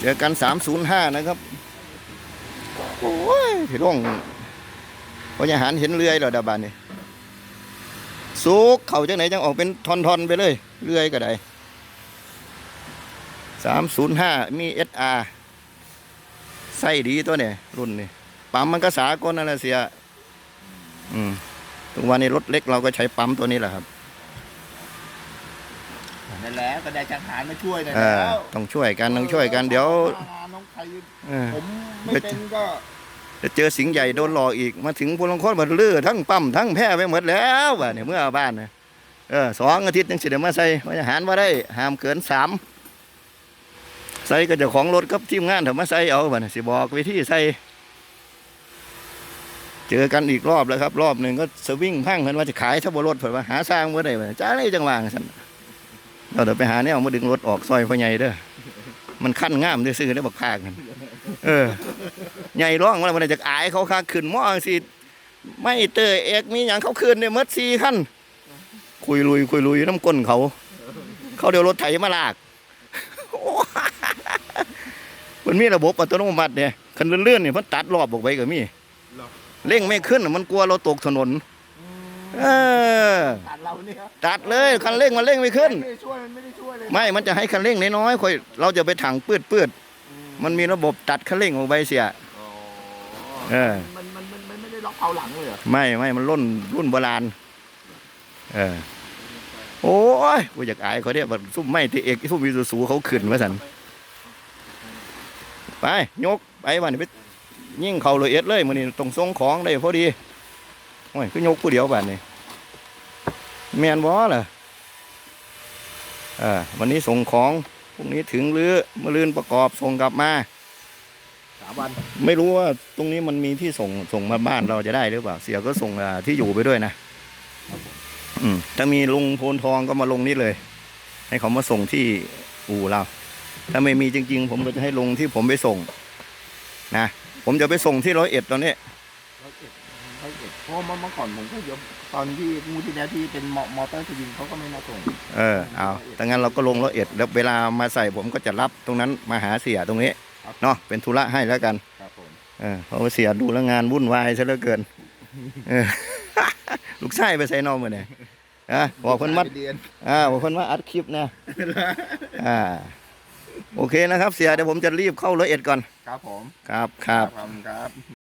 เจอกันสามศูนย์ห้านะครับ โอ้ยพี่ร่องพญาหารเห็นเรื่อยแล้วดาบานนี่สุกเขาจังไหนจังออกเป็นทอนๆไปเลยเรื่อยก็ได้สามศูนย์ห้ามีเอสอาไส้ดีตัวเนี่ยรุ่นนี่ปั๊มมันก็สากลนั่นแหละเสีย อืมทุกวันนี้รถเล็กเราก็ใช้ปั๊มตัวนี้แหละครับ นั่นแหละก็ได้จังหารมาช่วยหน่อยเออแล้วต้องช่วยกันต้องช่วยกันเดี๋ยวน้องใครเออ ผมไม่เป็นก็จะเจอสิงห์ใหญ่โดนหลอกอีกมาถึงพลังคนมาลื้อทั้งปั๊มทั้งแพ้ไปหมดแล้วว่ะเนี่ยเมื่อบ้านเนี่ยเออสองอาทิตย์ยังสิเดี๋ยวมาใส่ว่าอาหารมาได้ห้ามเกินสามใส่ก็เจ้าของรถกับทีมงานเถอะมาใส่เอาบ่เนี่ยสิบอกวิธีใส่เจอกันอีกรอบแล้วครับ รอบหนึ่งก็สวิงพังเพิ่นว่าจะขายทับรถเพิ่นว่าหาสร้างบ่ได้บ่จ้าเลยจังหวางซั่น เราเดี๋ยวไปหาแนวมาดึงรถออกซอยพ่อใหญ่เด้อมันขั้นงามซื่อๆได้อบักพากนั่นเออ ใหญ่ร้องว่ามันจะอายเขาคักขึ้นมองสิไม่เตอเอกมีอย่างเขาขึ้นเนี่ยมดสี่ขั้นคุยลุยคุยลุยน้ำก้นเขา เขาเดี๋ยวรถไถมาลากมันมีระบบอัตโนมัติเนี่ยคันเลื่อนๆเนี่ยมันตัดรอบออกไปก็มีเร่งไม่ขึ้นมันกลัวเราตกถนน เออตัดเราเนี่ยตัดเลยคันเร่งมันเร่งไม่ขึ้น ไม่ได้ช่วยมันไม่ได้ช่วยเลยไม่มันจะให้คันเร่งน้อยๆค่อยเราจะไปถังปืดปืดๆมันมีระบบตัดคันเร่งออกไปเสีย อ๋อเออ มันมันมันมันไม่ได้ล็อกเผาหลังเลยเหรอไม่ไม่มันรุ่นรุ่นโบราณเออโอ้ยกูอยากอายเขาเนี่ยแบบซุ่มไม่ที่เอกซุ่มมีสูเขาขึ้นมาสันไปยกไปวันนี้ไปยิ่งเขาเลยเอ็ดเลยมันนี่ตรงทรงของได้พอดี โอ้ยก็ยกผู้เดียวบัดนี้แมนบอล่ะเออวันนี้ส่งของพรุ่งนี้ถึงหรือมะรืนประกอบส่งกลับมาสามวันไม่รู้ว่าตรงนี้มันมีที่ส่งส่งมาบ้านเราจะได้หรือเปล่า เสียก็ส่งอ่าที่อยู่ไปด้วยนะอืมถ้ามีลุงโพนทองก็มาลงนี่เลย ให้เขามาส่งที่อู่เรา ถ้าไม่มีจริง ๆ ผมก็จะให้ลงที่ผมไปส่ง นะผมจะไปส่งที่ร้อยเอ็ดตอนนี้ร้อยเอ็ดร้อย เอ็ดเพราะเมื่อก่อนผมก็เยอะตอนที่งูที่แล้วที่เป็นมอมอเตอร์สวิงเขาก็ไม่มาส่งเออเอาแต่งั้นเราก็ลงร้อยเอ็ดแล้วเวลามาใส่ผมก็จะรับตรงนั้นมาหาเสียตรงนี้ครับเนาะเป็นธุระให้แล้วกันครับผมเออเพราะว่าเสียดูแลวงานวุ่นวายซะเหลือเกินเออลูกชายไปใส่นอมมาเนี่ยอะบอกเพิ่นมัดไปเดือนอ่าบอกเพิ่นว่าอัดคลิปนะอ่าโอเคนะครับ เสียเดี๋ยวผมจะรีบเข้าร้อยเอ็ดก่อน ครับผม ครับครับครับครับ